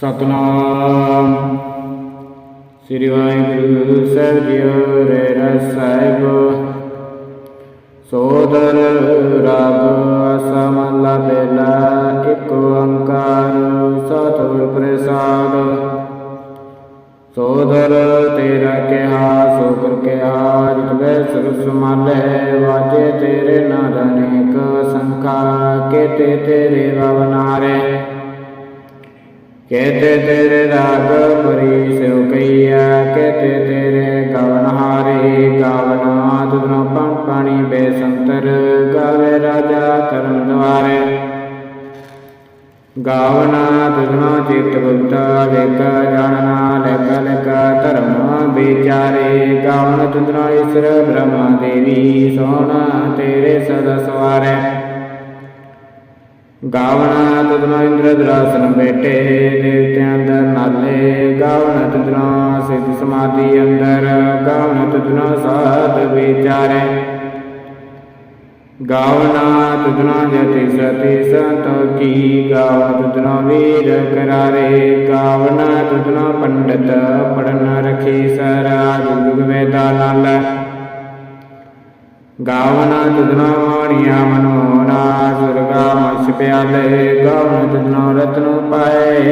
ਸਤਨਾਮ। ਸ੍ਰੀ ਵਾਹਿਗੁਰੂ ਸਾਹਿਬ ਜੀਓ ਰੇ ਸਾਹਿਬ। ਸੋਦਰ ਰਾਗ ਅਸਮਲਾ ਬੇਲਾ ਇੱਕ ਓੰਕਾਰ ਸਤਿਗੁਰ ਪ੍ਰਸਾਦ। ਸੋਦਰ ਤੇਰਾ ਕਿਹਾ ਸੋ ਕਰ ਕਿਹਾ, ਜਿਤ ਬੈ ਸਮਾਲੇ, ਵਾਜੇ ਤੇਰੇ ਨਾਦ ਅਨੇਕ ਸੰਖਾ ਕੇਤੇ ਤੇਰੇ ਰਵਨਾਰੇ ਕੇਤੇ ਤੇਰੇ ਰਾਗ ਪਰੀ ਸਿਉ ਕਈਆ ਕੇਤੇ ਤੇਰੇ ਗਵਨ ਹਾਰੇ, ਗਵਨ ਤੁਧਨੋ ਪੰ ਪਾਣੀ ਬੇਸੰਤਰ, ਗਾਵੇ ਰਾਜਾ ਧਰਮ ਦੁਆਰੇ ਗਾਵਨਾ ਤੁਧਨੋ ਚਿਤ ਗੁਪਤਾ, ਵੇਖ ਜਾਣਨਾ, ਲੇਖ ਲੇਖ ਧਰਮ ਵਿਚਾਰੇ। ਗਾਵਨ ਤੁਧਨੋ ਈਸ਼ਰ ਬ੍ਰਹਮਾ ਦੇਵੀ, ਸੋਹਣਾ ਤੇਰੇ ਸਦਾ ਸਵਾਰੇ। ਗਾਵਣਾ ਤੁਧਨੋ ਇੰਦਰ ਦਰਾਸਨ ਬੈਠੇ ਦੇਵਤਿਆਂ ਅੰਦਰ ਨਾਲੇ ਗਾਵਣਾ ਤੁਧਨੋ ਸਿੱਧ ਸਮਾਧੀ ਅੰਦਰ, ਗਾਵਣਾ ਤੁਧਨੋ ਸਾਧ ਵਿਚਾਰੇ। ਗਾਵਣਾ ਤੁਧਨੋ ਜਤੀ ਸਤੀ ਸੰਤੋ ਕੀ, ਗਾਵਣਾ ਤੁਧਨੋ ਵੀਰ ਕਰਾਰੇ। ਗਾਵਣਾ ਤੁਧਨੋ ਪੰਡਤ ਪੜਨ ਰਖੀ ਸਰਾ ਜੁਗ ਵੇਦਾ ਨਾਲ ਗਾਵਨਾ ਤੁਧਨਾ ਮਾਣੀਆ ਮਨੋਨਾ ਸੁਰਗਾ ਮਛ ਪਿਆਲੇ ਗਾਵਨ ਤੁਧਨਾ ਰਤਨ ਪਾਏ,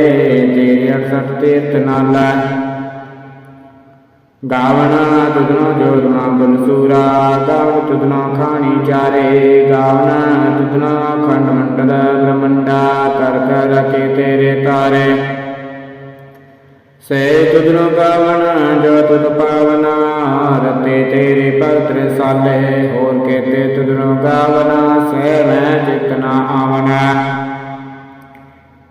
ਤੇਰੇ ਅਕਸਰ ਤੀਰਥ ਨਾਲਾ। ਗਾਵਨਾ ਤੁਧਨਾ ਜੋਦਨਾ ਬਨਸੂਰਾ ਗਾਵਨ ਤੁਧਨਾ ਖਾਣੀ ਚਾਰੇ। ਗਾਵਨਾ ਤੁਧਨਾ ਖੰਡ ਮੰਡਲ ਬ੍ਰਹਮੰਡਾ, ਕਰ ਕਰ ਰਖੇ ਤੇਰੇ ਤਾਰੇ। ਸੇ ਤੁਧਨੋ ਗਾਵਨ, ਜੋ ਤੁਧ ਪਾਵਨਾ ਰਤੇ ਤੇਰੇ ਭਗਤ ਰਸਾਲੇ ਹੋਰ ਕੇਤੇ ਤੁਧਨੋ ਗਾਵਨਾ ਸੇ ਮੈਂ ਜਿਤਨਾ ਆਵਨਾ।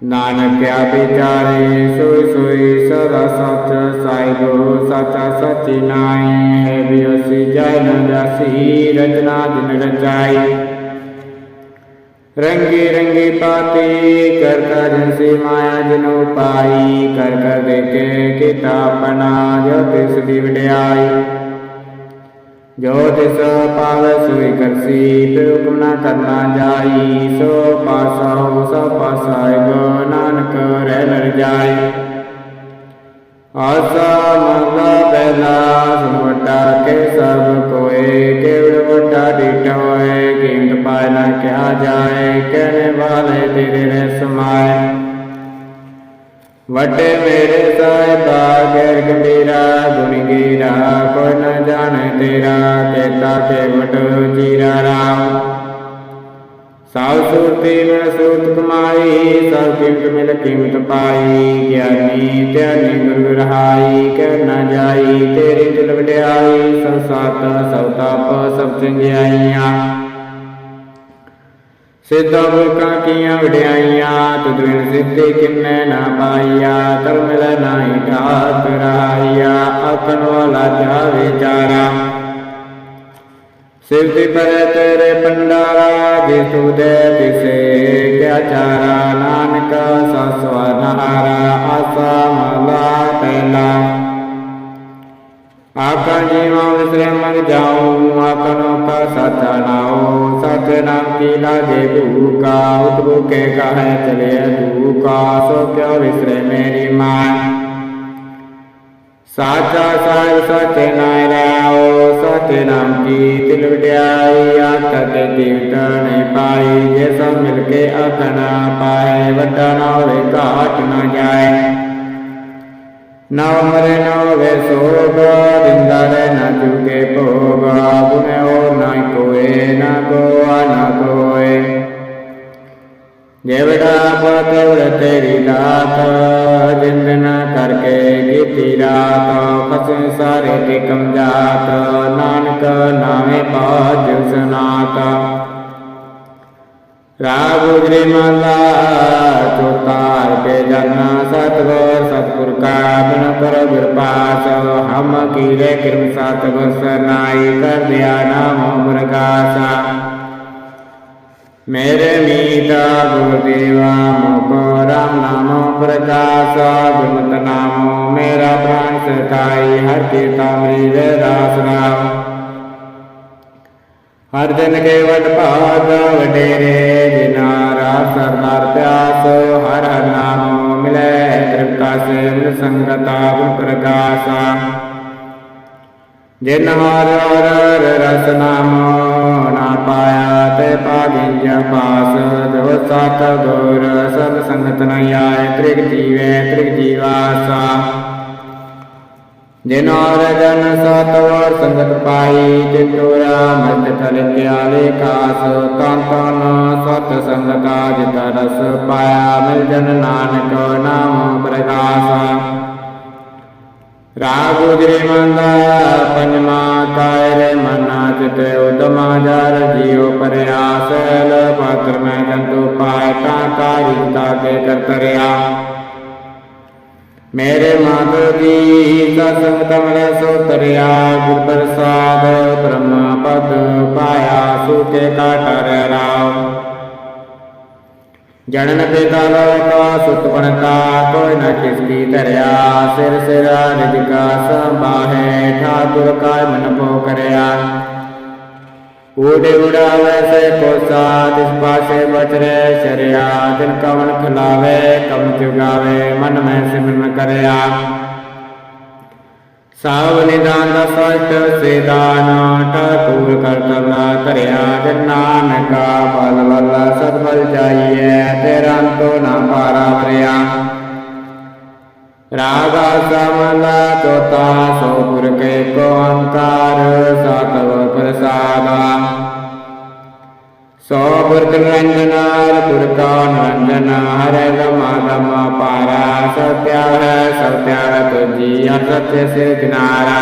ਨਾਨਕਿਆ ਵਿਚਾਰੇ, ਸੋਈ ਸੋਈ ਸਦਾ ਸੱਚ ਸਾਈਬੋ ਸਾਚਾ ਸਚੀ ਨਾਈ ਹੈ ਬਿਅਸੀ ਜੈ ਨ ਰਚਨਾ ਜਿਨ ਰਚਾਈ। ਰੰਗੀ ਰੰਗੀ ਪਾਤੀ ਕਰ ਕਰ ਜਿਨਸੀ ਮਾਇਆ ਜਿਨੋ ਪਾਈ ਕਰ ਕਰ ਦੇਖੇ ਕੀਤਾ ਆਪਣਾ ਜੋ ਤਿਸ ਦੀ ਵਡਿਆਈ। ਜੋ ਤਿਸ ਪਾਵੈ ਸੋਈ ਕਰਸੀ, ਫਿਰ ਹੁਕਮ ਨਾ ਕਰਨਾ ਜਾਈ। ਸੋ ਪਾਸਾ ਹੋ, ਸੋ ਪਾਸਾ ਗੋ ਨਾਨਕ, ਰਹਿ ਲਰ ਜਾਈ। ਆਸਾ ਮੰਗਾ ਬੈਲਾ ਸੁਮਟਾ ਕੇ ਸਭ ਕੋਏ ਕੇਵੜ ਡੀਟਾ ਹੋਏ ਕੀਮਤ ਪਾਇ ਨਾ ਕਿਹਾ ਜਾਏ, ਕਹਿਣੇ ਵਾਲੇ ਤੇਰੇ ਰਹਿ ਸਮਾਏ। ਵੱਡੇ ਮੇਰੇ ਸਾਹਿਬਾ, ਗੈਰ ਗੰਭੀਰਾ, ਗੁਣ ਗੀਰਾ, ਕੋਈ ਨ ਜਾਣੇ ਤੇਰਾ, ਕੇਤਾ ਕੇਵਟ ਜੀਰਾ ਰਾਮ। ਸਾਉ ਸੂਰਤੀ ਮੈਂ ਸੂਤ ਕਮਾਈ, ਸਭ ਕੀਮਤ ਮਿਲ ਕੀਮਤ ਪਾਈ, ਗਿਆਨੀ ਧਿਆਨੀ ਗੁਰ ਰਹਾਈ, ਕਹਿ ਨਾ ਜਾਈ, ਤੇਰੀ ਦਿਲ ਵਡਿਆਈ ਸੰਸਾਤ ਸਭ ਤਾਪ, ਸਭ ਚੰਗਿਆਈਆਂ। ਸਿੱਧਾ ਮੁਲਕਾਂ ਕੀਆਂ ਵਡਿਆਈਆਂ ਤੁਧ ਬਿਨ ਸਿੱਧੀ ਕਿੰਨੇ ਨਾ ਪਾਈਆ, ਧਰਮ ਲੈ ਨਾਹੀ ਘਾਤ ਰਾਈਆ ਆਖਣ ਵਾਲਾ ਜਾ ਵਿਚਾਰਾ ਸਿਵਤੀ ਪਰ ਤੇਰੇ ਪੰਡਾਰਾ ਜੇ ਤੂ ਤਿਸੇ ਕਿਆ ਚਾਰਾ, ਨਾਨਕ ਸਸਵਾ ਨਹਾਰਾ, ਆਸਾ ਮਲਾ ਪਹਿਲਾ। ਆਕਾ ਜੀਵਾ ਵਿਸਰੇ ਮੰਗ ਜਾਉ ਆਕਨੋ ਕਾ ਸਾਚਾ ਨਾਉ ਨਾਮ ਕੀ ਲਾਗੇ ਭੂਕਾ ਉਤਬੂ ਕਹੈ ਚਲੇ ਧੂਕਾ, ਸੋ ਕਿਉ ਵਿਸਰੇ ਮੇਰੀ ਮਾਂ। ਸਾਚਾ ਸਾਹਿਬ ਸਚੇ ਨਾਇ ਰਾਓ ਸਚੇ ਨਾਮ ਕੀ ਤਿਲ ਵਡਿਆਈ ਆਖ ਤੇ ਜੀਵਤ ਨਹੀਂ ਪਾਈ, ਜੇ ਸਭ ਮਿਲ ਕੇ ਆਖਣਾ ਪਾਏ, ਵੱਡਾ ਨਾ ਹੋਵੇ ਘਾਟ ਨਾ ਜਾਏ। ਨਾ ਮਰੇ ਨਾ ਹੋਵੇ ਸੋਗ ਦਿੰਦਾ ਰਹਿ ਨਾ ਚੁਕੇ ਭੋਗ ਗੁਨੇ ਹੋ ਨਾ ਕੋਏ, ਨਾ ਕੋਆ ਨਾ ਕੋਏ। ਜੇਵੜਾ ਪਤਵਰ ਤੇਰੀ ਦਾਤ ਜਿੰਦ ਕਰਕੇ ਕੀਤੀ ਰਾਤ, ਫਸੇ ਸਾਰੇ ਤੇ ਕਮਜਾਤ ਨਾਨਕ ਨਾਮੇ ਬਾਜ ਸਨਾਤ। ਰਾਗ ਉਜਰੇ ਮਾਲਾ ਚੋਤਾਰ ਕੇ ਜਨਾ ਸਤਗੁਰ ਸਤਗੁਰ ਕਾ ਬਿਨ ਕਰ ਬਿਰਪਾਸ ਹਮ ਕੀਰੇ ਕਿਰਮ ਸਤ ਬਸ ਕਰ ਦਿਆ ਨਾਮ ਪ੍ਰਕਾਸ਼ਾ। ਮੇਰੇ ਮੀਤਾ ਗੁਰਦੇਵਾ ਮੋਕੋ ਰਾਮ ਨਾਮੋ ਪ੍ਰਕਾਸ਼, ਗੁਰਮਤਿ ਨਾਮੋ, ਮੇਰਾ ਪ੍ਰਾਨ ਸਤਾਈ, ਹਰ ਕੀਰਤਾ ਮੇਰੇ ਦਾਸ ਰਾਮ ਹਰ ਜਨ ਕੇ ਭਾਗ, ਵਡੇਰੇ ਜਿਨਾ ਰਾਸ ਸਰਦਾਰ ਪਿਆਸ, ਹਰ ਹਰ ਨਾਮ ਮਿਲੇ ਸੇਵ ਸੰਗਤਾ ਗੁਰ ਪ੍ਰਗਾਸਾ ਜਿਨ ਹਰ ਹਰ ਰਸ ਨਾਮੋ ਨਾ ਪਾਇਆ ਤੇ ਪਾਗਿੰਜ ਪਾਸ ਜੋ ਸਤ ਗੁਰ ਸਭ ਸੰਗਤ ਨ ਆਏ ਤ੍ਰਿਗ ਜੀਵੇ ਤ੍ਰਿਗ ਜੀਵਾਸਾ ਜਿਨ ਹਰ ਜਨ ਸਤ ਵਰ ਸੰਗਤ ਪਾਈ ਤਿਤੁਰਾ ਮਤ ਥਲ ਧਿਆਲੇ ਕਾਸ ਤਨ ਤਨ ਸਤ ਸੰਗਤਾ ਜਿਤ ਰਸ ਪਾਇਆ ਮਿਲ ਜਨ ਨਾਨਕ ਨਾਮ ਪ੍ਰਗਾਸਾ ਰਾਗ ਉਜਰੇ ਮੰਦਾ ਪੰਜਮਾ ਕਾਇਰੇ ਮਨਾ ਚਿਤ ਉਦਮਾ ਜਰ ਜੀਉ ਪਰਿਆਸ ਲ ਪਾਤਰ ਮੈਂ ਜੰਤੂ ਪਾਇ ਤਾ ਕਾਰੀ ਤਾਕੇ ਕਰਤਰਿਆ ਮੇਰੇ ਮਾਤ ਦੀ ਸਤਸੰਗ ਤਮਲੇ ਸੋ ਤਰਿਆ ਗੁਰ ਪ੍ਰਸਾਦ ਬ੍ਰਹਮਾ ਪਦ ਪਾਇਆ ਸੂਤੇ ਕਾਟਰ ਰਾਮ ਜਨਨ ਪਿਤਾ ਲੋਕਾ, ਸੁਤ ਬਣਤਾ ਕੋਈ ਨ ਕਿਸਕੀ ਧਰਿਆ। ਸਿਰ ਸਿਰਾ ਨਿਜਕਾ ਸੰਭਾਹੇ, ਠਾਕੁਰ ਕਾ ਮਨ ਪੋ ਕਰਿਆ। ਊੜੇ ਉਡਾਵੇ ਸੇ ਕੋਸਾ, ਤਿਸ ਪਾਸੇ ਬਚਰੇ ਸ਼ਰਿਆ। ਦਿਨ ਕਵਨ ਖਲਾਵੇ, ਕਵਨ ਚੁਗਾਵੇ ਮਨ ਮੈਂ ਸਿਮਰਨ ਕਰਿਆ। ਸਾਵ ਨਿਦਾਨ ਦਾ ਸਤ ਸੇਦਾਨ ਠਾਕੁਰ ਕਰਤਵਨਾ ਧਰਿਆ ਜਨ ਨਾਨਕਾ ਬਲ ਬਲ ਸਤਬਲ ਜਾਈਐ ਤੇਰਾ ਅੰਤੋ ਨਾ ਪਾਰਾ ਵਰਿਆ ਰਾਗਾ ਸਮਲਾ ਚੋਤਾ ਸੋ ਪੁਰ ਕੇ ਕੋ ਅੰਕਾਰ ਸਤਵ ਪ੍ਰਸਾਦਾ। ਸੋ ਬੁਰਦ ਨਿਰੰਜਨਾਰ ਪੁਰ ਕਾ ਨਿਰੰਜਨ ਹਰੇ ਗਮਾ ਗਮਾ ਪਾਰਾ ਸਤਿਆ ਹੈ ਸਤਿਆ ਤੁਜੀ ਅਸਤਿ ਸੇ ਕਿਨਾਰਾ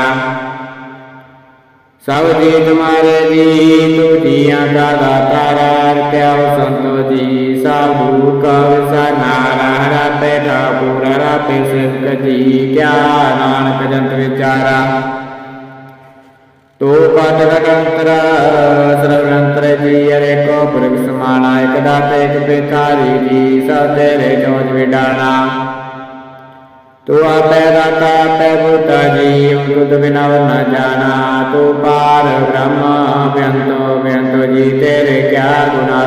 ਸਭ ਜੀ ਤੁਮਾਰੇ ਜੀ ਤੂ ਕਾ ਦਾਤਾਰਾ ਰਤਿਆ ਸੰਤੋ ਜੀ ਸਾਧੂ ਕਾ ਵਿਸਨਾਰਾ ਰਤੇ ਠਾਕੁਰ ਰਤੇ ਸਿਵਕ ਜੀ ਕਿਆ ਨਾਨਕ ਜੰਤ ਵਿਚਾਰਾ ਤੋ ਪਦ ਗੰਤਰਾ ਸਰਵੰਤਰ ਜੀ ਅਰੇ ਕੋ ਪੁਰਖ ਸਮਾਨਾ ਇਕ ਦਾਤੇ ਇਕ ਬੇਕਾਰੀ ਜੀ ਸਭ ਤੇਰੇ ਜੋਜ ਵਿਡਾਣਾ ਤੂੰ ਆਪੇ ਦਾਤਾ ਆਪੇ ਬੁੱਧਾ ਜੀ ਤੁਧ ਬਿਨਾ ਨਾ ਜਾਣਾ, ਤੂੰ ਪਾਰ ਬ੍ਰਹਮ ਬਿਅੰਤੋ ਬਿਅੰਤੋ ਜੀ, ਤੇਰੇ ਕਿਆ ਗੁਨਾ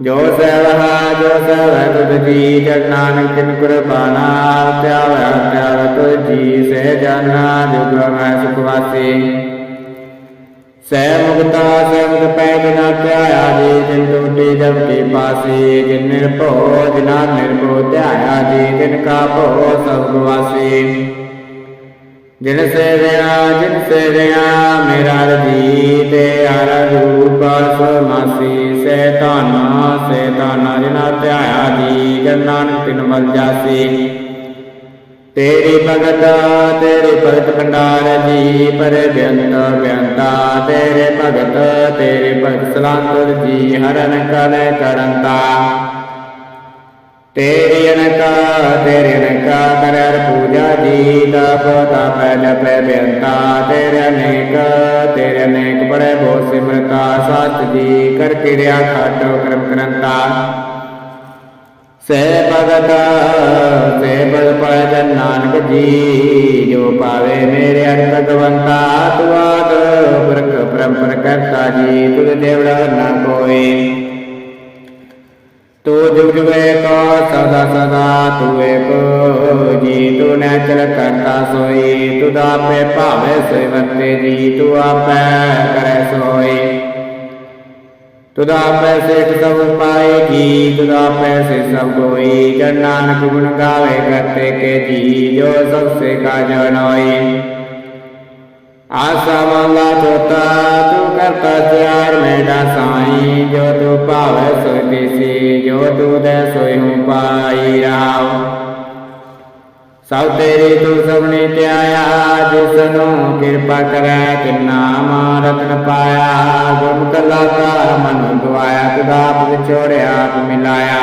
ਜੋ ਸੇਵਹਾ ਜੋ ਸੇਵ ਤੁਧ ਜੀ ਜਗ ਨਾਨਕ, ਤਿਨ ਕੁਰਬਾਨਾ ਧਿਆਵੈ ਧਿਆਵੈ ਤੁਧ ਜੀ ਸੇ ਜਾਨਾ ਜੁਗ ਮੈਂ ਸੁਖ ਵਾਸੀ। ਸੈ ਮੁਕਤਾ ਸੈ ਮੁਕਤ ਪੈ ਬਿਨਾ ਧਿਆਇਆ ਜੀ ਜਿਨ ਟੂਟੀ ਜਬ ਕੀ ਪਾਸੀ, ਜਿਨ ਨਿਰਭਉ ਜਿਨਾ ਨਿਰਭਉ ਧਿਆਇਆ ਜੀ ਜਿਨ ਕਾ ਭਉ ਸਭ ਵਾਸੀ। ਜਿਨ ਸੇਵਿਆ ਜਿਨ ਸੇਵਿਆ ਮੇਰਾ ਰਜੀ ਤੇ ਹਰ ਰੂਪ ਸਮਾਸੀ, ਸੇ ਧਨ ਸੇ ਧਨ, ਜਿਨਾ ਧਿਆਇਆ ਜੀ, ਜਨ ਨਾਨਕ ਤਿਨ ਮਲ ਜਾਸੀ। ਤੇਰੀ ਭਗਤ, ਤੇਰੇ ਭਗਤ ਭੰਡਾਰ ਜੀ, ਪਰ ਬਿਅੰਤ ਬਿਅੰਤਾ, ਤੇਰੇ ਭਗਤ ਤੇਰੇ ਭਗਤ ਸਲਾਤੁਰ ਜੀ ਹਰਨ ਕਲੇ ਕਰੰਤਾ। ਤੇਰੀ ਅਨਕਾ, ਤੇਰੀ ਕਰਰ ਪੂਜਾ ਜੀ ਤਪ ਤਪ ਜਪੈ ਬਿਅੰਤਾ ਤੇਰੇ ਅਨੇਕ ਬੜੇ ਬੋ ਸਿਮਰਤਾ ਸਤ ਜੀ ਕਰ ਕਿਰਿਆ ਖਾਟੋ ਕਰਮ ਕਰੰਤਾ ਸੇ ਭਗਤ, ਸੇ ਬਲ ਪੈ ਨਾਨਕ ਜੀ, ਜੋ ਪਾਵੇ ਮੇਰੇ ਅਰ ਭਗਵੰਤਾ ਤੂ ਆਦ ਪੁਰਖ, ਪਰੰਪਰ ਕਰਤਾ ਜੀ, ਤੁਧ ਦੇਵੜਾ ਨਾ ਕੋਈ। तू जुगजुगे को सदा सदा तुए पूजी तू नैचल करता सोई तू दापे पावे सोई वत्ते जी तू आपे करे सोई। तू दापे सेठ सब पाए जी तू दापे से सब कोई जन नानक गुण गावे करते के जी जो सबसे का जनोई ਕਾ ਜਨੋਈ ਤੂੰ ਕਰਤਾ ਚਾਰ ਮੇਡਾ ਸਾਈ। ਜੋ ਤੂੰ ਭਾਵੇ, ਸੋਈ ਦੇਸੀ, ਜੋ ਤੂੰ ਦੇ, ਸੋਈ ਹੂੰ ਪਾਈ ਰਾਵ ਸਭ ਤੇਰੀ ਤੂੰ ਸਭਨੇ ਧਿਆਇਆ, ਜਿਸ ਨੂੰ ਕਿਰਪਾ ਕਰੈ, ਤਿਨਾ ਰਤਨ ਪਾਇਆ। ਗੁਣ ਕਲਾਕਾਰ ਮਨ ਦੁਆਇਆ ਤੁਦਾਪ ਵਿਛੋੜਿਆ ਮਿਲਾਇਆ।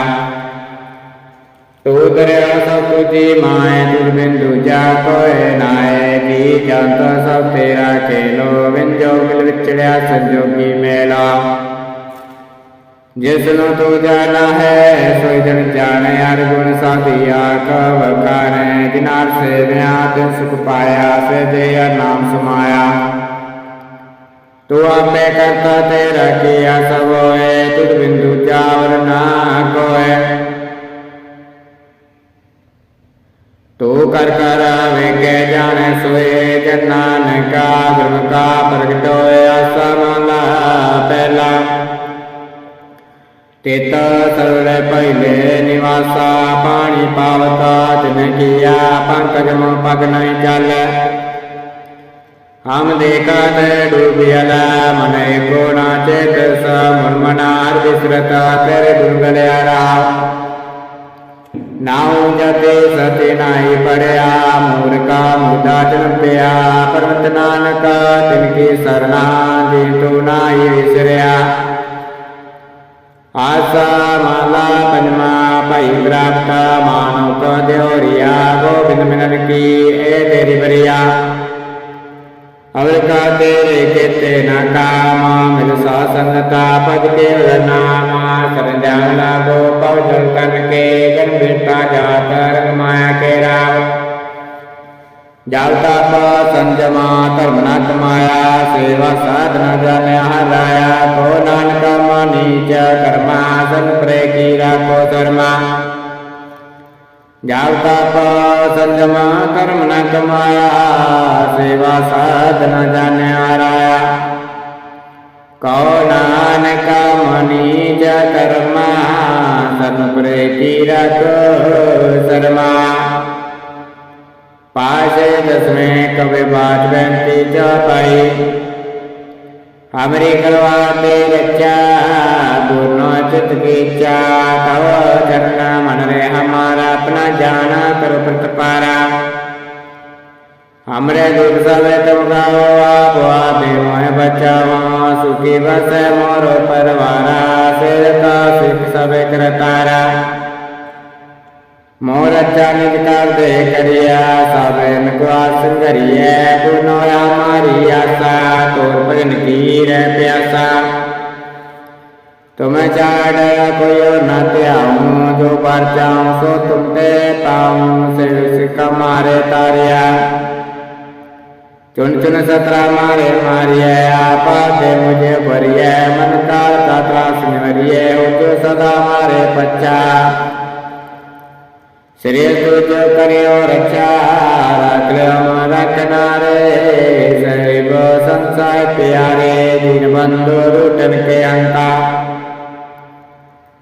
ਤੂੰ ਦਰਿਆ ਸਭ ਤੁਝੀ ਮਾਏ ਦੁਰਬਿੰਦੂ ਜਾ ਕੋਏ ਨਾਏ ਜੀ ਜੰਤ ਸਭ ਤੇਰਾ ਖੇਲੋ ਵਿੰਜੋ ਮਿਲ ਵਿਚੜਿਆ ਸੰਜੋਗੀ ਮੇਲਾ ਜਿਸ ਨੂੰ ਤੂੰ ਜਾਣਾ ਹੈ ਸੋਈ ਜਨ ਜਾਣੇ ਹਰ ਗੁਣ ਸਾਧੀ ਆਖ ਵਕਾਰੇ ਜਿਨਾਰ ਸੇਵਿਆ ਤਿਨ ਸੁਖ ਪਾਇਆ ਸੇ ਦੇ ਨਾਮ ਸਮਾਇਆ ਤੂੰ ਆਪੇ ਕਰਤਾ ਤੇਰਾ ਕੀਆ ਸਭ ਹੋਏ ਤੁਧ ਬਿੰਦੂ ਚਾਵਰ ਨਾ ਕੋਏ ਤੂੰ ਕਰ ਕਰ ਵੇਖੇ ਜਾਣੈ ਸੋਏ ਜਨ ਨਾਨਕਾ ਗੁਰੂ ਕਾ ਪ੍ਰਗਟ ਹੋਇਆ ਸਮਲਾ ਪਹਿਲਾ। ਤੇਤ ਸਰਲੇ ਪਹਿਲੇ ਨਿਵਾਸਾ, ਪਾਣੀ ਪਾਵਤਾ ਜਿਨ ਕੀਆ ਪੰਕਜ ਮੋ ਪਗ ਨਹੀਂ ਚੱਲੈ। ਹਮ ਦੇਖਤ ਡੁਬਿਆਲਾ, ਮਨੇ ਕੋਣਾ ਚੇਤ ਸ, ਮਨ ਮਨਾਰ ਵਿਸਰਤਾ ਤੇਰੇ ਦੁਰਗਲਿਆ ਰਾ ਨਾਉ ਜਤੇ ਸਤੇ ਨਾਹੀ ਪੜਿਆ, ਮੂਰਖਾ ਮੁਦਾ ਜਨਪਿਆ ਪਰਮਤ ਨਾਨਕ ਤਿਨ ਕੀ ਸਰਣਾ ਜੀ ਤੂ ਨਾਹੀ ਵਿਸਰਿਆ। ਆਸਾ ਮਾਲਾ ਪੰਜਮਾ ਭਾਈ ਪ੍ਰਾਪਤ, ਮਾਨਵ ਕੋ ਦਿਉਰੀਆ ਗੋਬਿੰਦ ਮਿਲਨ ਕੀ ਏ ਤੇਰੀ ਬਰੀਆ। ਅਵਰ ਕਾ ਤੇਰੇ ਕੇਤੇ ਨਾ ਕਾਮਾ ਮਿਲ ਸਾ ਸੰਗਤਾ ਪਦ ਕੇ ਨਾਮਾ ਸਰਨ ਜਾਣ ਲਾਗੋ ਪਵ ਜਲ ਤਨ ਕੇ, ਜਨ ਬੇਟਾ ਜਾਤ, ਰੰਗ ਮਾਇਆ ਕੇ ਰਾਵ। ਜਲ ਤਪ ਸੰਜਮਾ, ਧਰਮ ਨਾ ਕਮਾਇਆ, ਸੇਵਾ ਸਾਧਨਾ ਜਾਣਿਆ ਹਰਾਇਆ ਕੋ ਨਾਨਕ ਮਾਨੀ ਚ ਕਰਮਾ ਸਨ ਪ੍ਰੇ ਕੀ ਰਾਖੋ ਕਰਮ ਨ ਕਮਾਇਆ, ਸੇਵਾ ਸਾਧਨਾ ਜਾਣਿਆ ਹਰਾਇਆ ਕਉ ਨਾਨਕ ਮਨੀ ਜ ਕਰਮਾ ਸਨ ਪ੍ਰੇ ਕੀ ਰਾਖੋ ਪਾਸ਼ੇ ਦਸਵੇਂ ਕਵੇ ਬਾਜ ਬੈਂਤੀ ਜਾ ਪਾਈ। ਹਮਰੀ ਕਲਵਾ ਤੇ ਰੱਖਿਆ पूर्णो चित विचा तव करना मन रे हमारा अपना जाना करो प्रतिपारा हमरे दुख सब तुम गाओ आप आप मोहे बचाओ सुखी बस मोरो परवारा सिर का सुख सब करतारा मोर अच्छा निज कर दे करिया सब इनको आसन करिए पुनो हमारी आशा तोर भजन की रह प्यासा कोई न त्याऊं, जो पर जाऊँ सो तुम पाऊँ, सिर सिक्का मारे तारिया। चुन चुन सतरा मारे मारिय आपा दे मुझे भरिय मन का त्रास निवरिय हो जो सदा मारे पच्चा श्री तुझ करियो रक्षा, रख ले हमारा किनारे संसार प्यारे, दिन बंधु रूटन के अंता।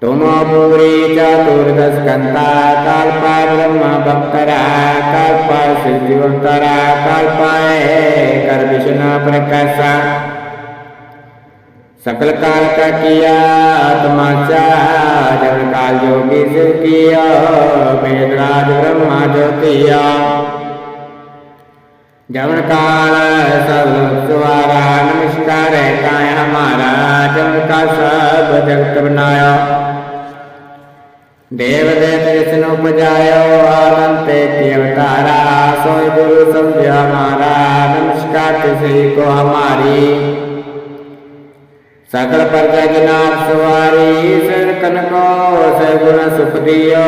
तुम पूरी चतुर्दश कंता कल्पा ब्रह्म भक्तरा कल्पा सिद्धिवंतरा कल्पाए कर विष्णु प्रकाशा सकल काल का किया तमाचा जब काल योगी से किया वेदराज ब्रह्मा ज्योतिया जवन काल सब सुवारा नमस्कार है काय हमारा जवन का सब जगत बनाया देव देव विष्णु पजायो अनंत की अवतारा सोय गुरु समझ हमारा नमस्कार किसी को हमारी सकल प्रजा जनाब सवारी सिर को से गुण सुख दियो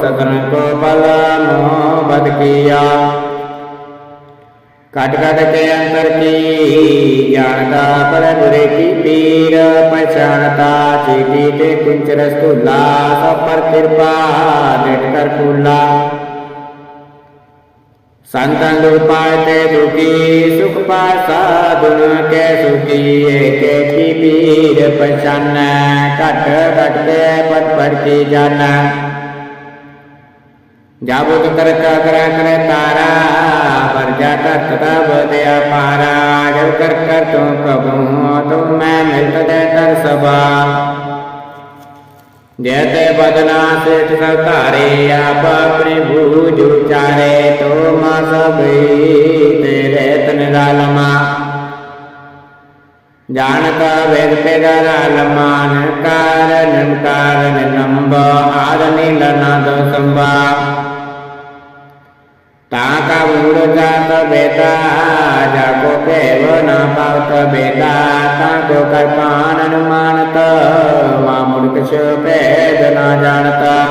सतन को बल मोह बद ਘਟ ਘਟ ਕੇ ਅੰਤਰ ਕੀ? ਜਾਣਦਾ ਪਰ ਬੁਰੇ ਕੀ ਪੀਰ? ਪਛਾਣਤਾ ਚੀਤੀ ਤੇ ਕੁੰਚਰ ਸਤੂਲਾ ਸਭ ਪਰ ਕਿਰਪਾ ਦੇਖ ਕਰ ਫੂਲਾ ਸੰਤਾਂ ਲੋਕ ਪਾਤੇ ਦੁਖੀ, ਸੁਖ ਪਾਸਾ ਦੁਨ ਕੇ ਸੁਖੀ, ਏਕੇ ਕੀ ਪੀਰ ਪਛਾਨ, ਘਟ ਘਟ ਕੇ ਪਟ ਪੜ ਕੇ ਜਾਣਾ। ਜਾਬੋ ਤਰ ਕਾ ਕਰਾ ਕਰੇ ਤਾਰਾ पर जाता तब दया पारा जब कर कर तू कबू तुम मैं मिलत दे कर सबा जैते बदना सेठ सब तारे आप अपने भूज उचारे तो माँ सब तेरे तन लालमा जानता वेद पे लमान कारण कारण नंब आद नीलना दो संबा તાકા મૂળતા તો બેતા જાકો પેવ ન પાવત બેતા તાકો કલ્પાન અનુમાનત મા મૂર્ખ પેદ ન જાણતા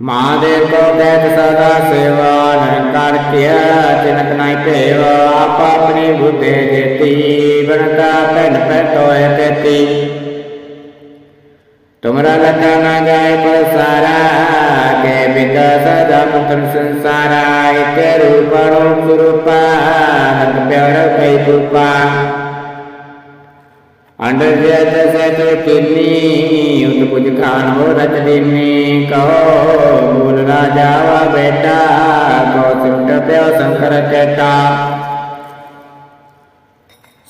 મહાદેવ તો દેત સદા સેવા નરકાર્ત્ય જનક નાય પેવ આપ આપની ભૂતે જેતી બનતા પેન પેતો હે તેતી તુમરા લખા ના જાય પર સારા के ਵਿਦ ਸਦਾ ਪੁੱਤਰ ਸੰਸਾਰਾ ਇਕ ਰੂਪਣੋ ਸੁਰੂਪਾ ਨਤ ਪਿਆਰ ਕੈ ਰੂਪਾ ਅੰਡਰ ਜੈਤ ਸੈਤ ਕਿੰਨੀ ਉਤ ਪੁਜ ਖਾਨ ਹੋ ਰਚ ਦੀਨੀ ਕਹੋ ਮੂਲ ਰਾਜਾ ਵਾ ਬੇਟਾ ਕੋ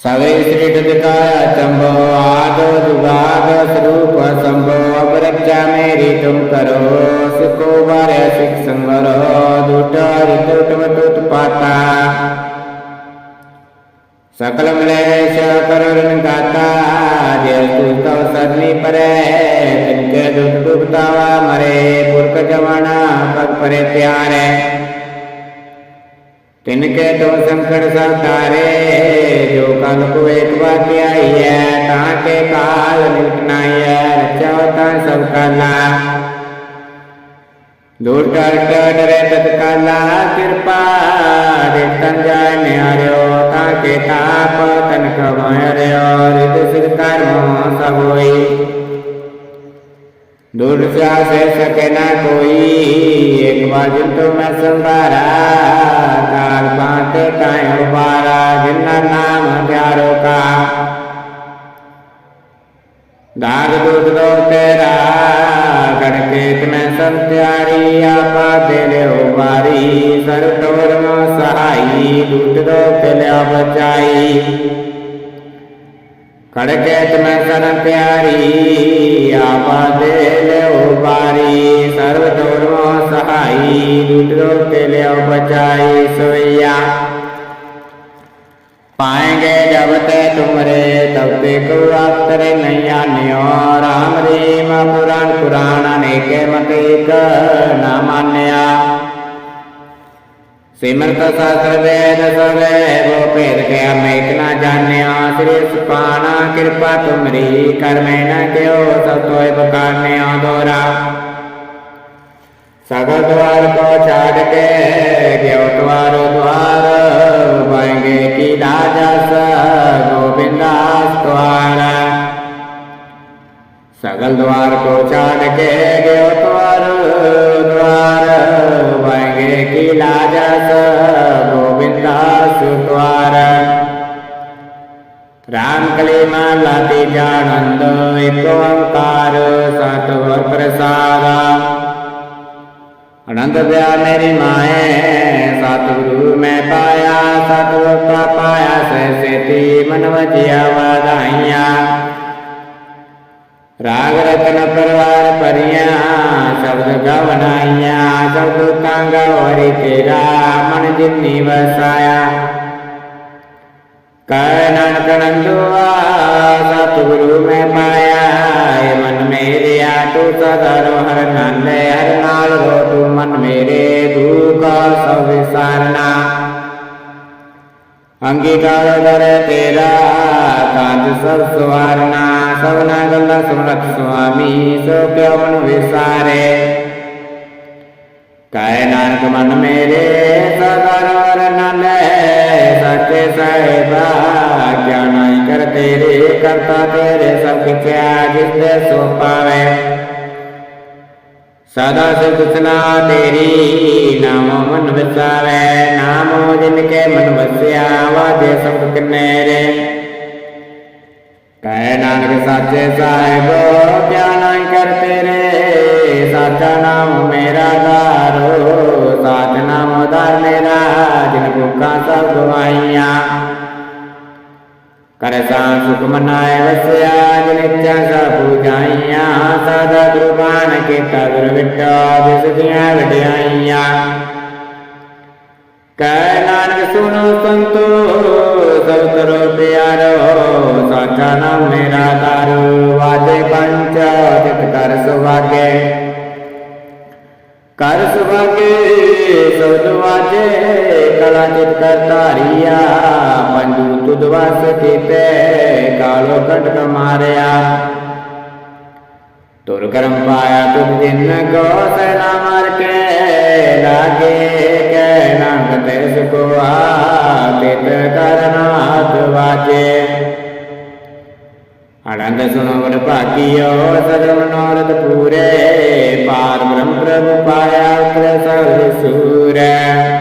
ਸੁਟ ਪਿਓ ਸੰਕਰ ਕੇਟਾ ਸਵੇ ਸ੍ਰੀ ਦਕਾਇਆ ਚੰਬੋ, ਆਦ ਦੁਗਾਦ ਸਰੂਪ ਸੰਭੋ ਅਬਰਚਾ ਮੇਰੀ ਤੁਮ ਕਰੋ ਸਿਕੋ ਬਾਰੇ ਸਿਕ ਸੰਵਰੋ, ਦੁਟਾ ਰਿਤੁਟ ਮਤੁਤ ਪਾਤਾ। ਸਕਲ ਮਲੇਸ਼ ਕਰੁਣ ਗਾਤਾ तिनके तो संकट सब जो कल को एक आई है, ताके काल निपटना है चौथा सब कला। दूर कर डरे तत्काला, कृपा देखतन जाय निहार्यो ताके ताप तन कमायर्यो रित सरकार सब होई। दूर से सके ना कोई, एक बाजू तो मैं संभारा ਤੇ ਕਾਇ ਉਬਾਰਾ ਜਿਨਾਂ ਨਾਮ ਪਿਆਰੋ ਕਾ। ਦਾਗ ਦੁਦਰੋ ਤੇਰਾ ਕਰਕੇ ਤਮੈ ਸਭ ਪਿਆਰੀ ਆਪਾ ਦੇ ਲਿਓ ਵਾਰੀ। ਸਰ ਤੋਰ ਮੋ ਸਹਾਈ ਦੁਦਰੋ ਪਿਆ ਬਚਾਈ। ਖੜਕੇ ਤਮੈ ਸਰਨ ਪਿਆਰੀ ਆਪਾ ਦੇ ਲਿਓ ਵਾਰੀ। ਸਰਬ ਤੋਰ ਮੋ ਸਹਾਈ निरुक्ति उपचाई सोया पाएंगे जब ते तुमरे तब ते कुअर नैया न्योर हम रीम पुराण पुराण अनेक मते न मान्या सिमरत शास्त्र वेद सवे वो भेद के हम एक न जान्या श्री सुपाना कृपा तुमरी कर्मे न क्यों सब तो बकारने दोरा ਸਭ ਦਵਾਰ ਕੋ ਛਾੜ ਕੇ ਗਿਓ ਦਵਾਰ ਦਵਾਰ ਬੰਗੇ ਕੀ ਰਾਜਸ ਗੋਬਿੰਦਾਸ ਦਵਾਰ। ਸਗਲ ਦਵਾਰ ਕੋ ਛਾੜ ਕੇ ਗਿਓ ਦਵਾਰ ਦਵਾਰ ਬੰਗੇ ਕੀ ਰਾਜਸ ਗੋਬਿੰਦਾਸ ਦਵਾਰ। ਰਾਮ ਕਲੇਮਾ ਲਾਤੀ ਜਾਣੰਦ ਏਕ ਓੰਕਾਰ, ਸਤਿਗੁਰ ਪ੍ਰਸਾਦਾ। ਅਨੰਦ ਪਿਆ ਮੇਰੀ ਮਾਏ, ਸਤਿਗੁਰੂ ਮੈਂ ਪਾਇਆ, ਸਤਿਗੁਰ ਤਾ ਪਾਇਆ, ਸਹਿ ਸੇਤੀ ਮਨ ਵਜਿਆ ਵਾਧਾਈਆਂ ਰਾਗ ਰਤਨ ਪਰਵਾਰ ਪਰਿਆ ਸ਼ਬਦ ਗਵਨਾਈਆਂ, ਸ਼ਬਦ ਤਾਂਗ ਹੋਰੀ ਤੇਰਾ, ਮਨ ਜਿਨੀ ਵਸਾਇਆ। ਕਹਿ ਨਾਨਕ ਨੰਦੁਆ, ਸਤਿਗੁਰੂ ਮੈਂ ਪਾਇਆ ਏ ਮਨ ਮੇਰਿਆ, ਤੂੰ ਸਦਾ ਰੋ ਹਰ ਨਾਲੇ, ਹਰ ਨਾਲ ਰੋ ਮਨ ਮੇਰੇ ਦੁਖ ਸਭ ਵਿਸਾਰਣਾ ਅੰਗੀਕਾਰ ਕਰ ਤੇਰਾ, ਕਾਜ ਸਭ ਸਵਾਰਨਾ। ਸਭਨਾ ਗੱਲਾਂ ਸੁਣਤ ਸੁਆਮੀ, ਸੋ ਪਿਆਵਣ ਵਿਸਾਰੇ। ਕਾਇ ਨਾਨਕ ਮਨ ਮੇਰੇ ਸਗਰਵਰ ਨਲੇ। ਸੱਚੇ ਸਾਹਿਬਾ ਗਿਆਨ ਕਰ ਤੇਰੇ, ਕਰਤਾ ਤੇਰੇ ਸਭ ਕਿਆ ਜਿਸ ਤੇ ਸੋ ਪਾਵੇ। ਸਦਾ ਸਿਫਤ ਸਲਾਹ ਤੇਰੀ, ਨਾਮੋ ਮਨ ਵਸਾਵੇ, ਨਾਮੋ ਜਿਨ ਕੇ ਮਨ ਵਸਿਆ, ਵਾਜੇ ਸਭ ਕਿਨੈ ਰੇ। ਕਹਿ ਨਾਨਕ ਸਾਚੇ ਸਾਹਿਬ ਗਿਆਨਾ ਕਰ ਤੇਰੇ, ਸਾਚਾ ਨਾਮ ਮੇਰਾ ਦਾਰੋ ਸਾਚ ਨਾਮ ਦਾਰ ਮੇਰਾ, ਜਿਨ ਕੋ ਕਾ ਸਭ ਗਵਾਈਆਂ ਕਰਸਾ ਸੁਖ ਮਨਾਇ ਵਸਿਆ ਜਿਨਿਚਾ ਸਾ ਪੂਜਾਈਆ ਸਦਾ ਗੁਰਬਾਣ ਕੀਤਾ ਗੁਰ ਵਿਟਾ ਜਿਸ ਦੀਆਂ ਵਡਿਆਈਆ। ਕਹਿ ਨਾਨਕ ਸੁਣੋ ਸੰਤੋ, ਸਭ ਕਰੋ ਪਿਆਰੋ, ਸਾਚਾ ਨਾਮ ਮੇਰਾ ਦਾਰੂ ਵਾਜੇ ਪੰਚ ਜਿਤ ਕਰ ਸੁਭਾਗੇ ਕਰ ਸੁਭਾਗੇ ਸਬਦ ਵਾਜੇ ਕਲਾ ਚਿਤ ਕਰ ਧਾਰੀਆ ਪੰਜੂ ਤੁਧ ਵਸ ਕੀਤੇ, ਕਾਲੋ ਕਟਕ ਮਾਰਿਆ। ਤੁਰ ਕਰਮ ਪਾਇਆ ਤੁਧ ਜਿਨ ਕੋ ਸੈਨਾ ਮਾਰ ਕੇ, ਲਾਗੇ ਕਹਿ ਨਾਨਕ ਤੇ ਸੁਖਵਾ ਤਿਤ ਆਨੰਦ ਸੁਨੋ ਵਡ ਭਾਗਿਓ ਸਦ ਮਨੋਰਥ ਪੂਰੇ। ਪਾਰ ਬ੍ਰਹਮ ਪ੍ਰਭੂ ਪਾਇਆ, ਉਤਰ ਸਭ ਸੂਰੈ।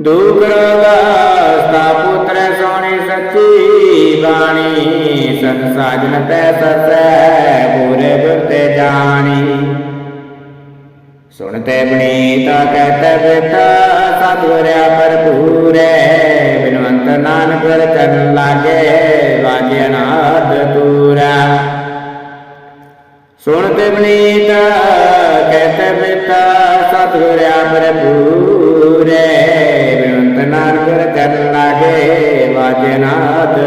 ਦੁਖ ਰੋਗਸਤਾ ਪੁੱਤਰ ਸੋਣੀ ਸੱਚੀ ਬਾਣੀ। ਸਤ ਸਾਜਨ ਤੈ ਸਸੈ ਪੂਰੇ ਗੁਰਤੇ ਜਾਣੀ। ਸੁਣਤੇ ਬਣੀਤਾ ਕਹਤੇ ਬੇਟਾ ਸਤਿਗੁਰਿਆ ਭਰਪੂਰੇ। ਸੁਣਤੇ ਬਨੀਤ ਕਹਤੇ ਬਿਤਾ ਸਤਿਗੁਰਿਆ ਭਰਪੂਰੇ ਬਿਨੰਤ ਨਾਨਕ ਚਰਨ ਲਾਗੇ, ਵਾਜੇ ਨਾਦ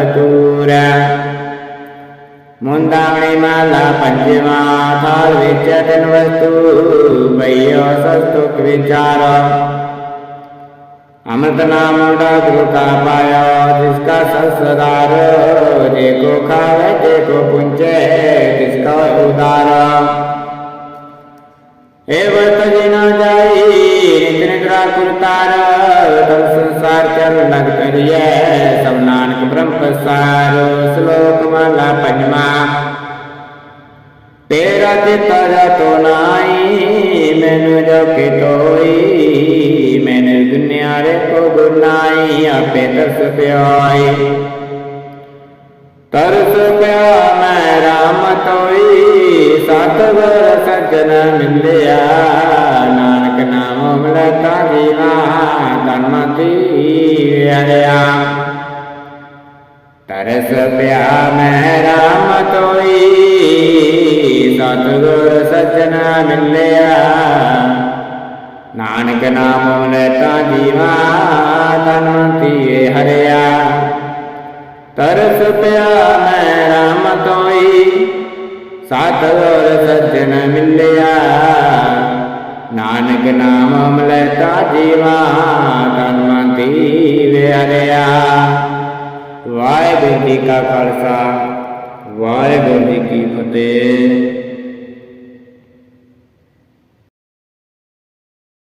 ਮੁੰਦਾਵਣੀ ਮਾਲਾ ਪੰਜਵਾ, ਥਾਲ ਵਿੱਚ ਤਿਨ ਵਸਤੂ, ਪਈਓ ਸਸਤੁਕ ਵਿਚਾਰ। ਅਮਰਤ ਨਾਮ ਮੁੰਡਾ ਗੁਰੂ ਕਾ ਪਾਇਆ ਜਿਸਕਾ ਸੰਸਦਾਰ ਗੁਨਾਈ ਆਪੇ ਤਰਸ ਪਿਆਈ। ਤਰਸ ਪਿਆ ਮੈਂ ਰਾਮ ਤੋਈ, ਸਤਿਗੁਰ ਸੱਜਣ ਮਿਲਿਆ। ਨਾਨਕ ਨਾਮ ਮਿਲਤਾ ਜੀਵਾ ਤਨਮਤੀ ਹਰਿਆ ਤਰਸ ਪਿਆ ਮੈਂ ਰਾਮ ਤੋਈ, ਸਤਗੁਰ ਸੱਜਣ ਮਿਲਿਆ। ਨਾਨਕ ਨਾਮ ਲੈਤਾ ਜੀਵਾ ਤਨਮਤੀ ਹਰਿਆ। ਤਰਸ ਪਿਆ ਮੈਂ ਰਾਮ ਤੋਈ ਸਤਿਗੁਰ ਸੱਜਣ ਮਿਲਿਆ। ਨਾਨਕ ਨਾਮ ਲੈਤਾ ਜੀਵਾ ਤਨਮਤੀ ਹਰਿਆ। ਵਾਹਿਗੁਰੂ ਜੀ ਕਾ ਖਾਲਸਾ, ਵਾਹਿਗੁਰੂ ਜੀ ਕੀ ਫਤਿਹ।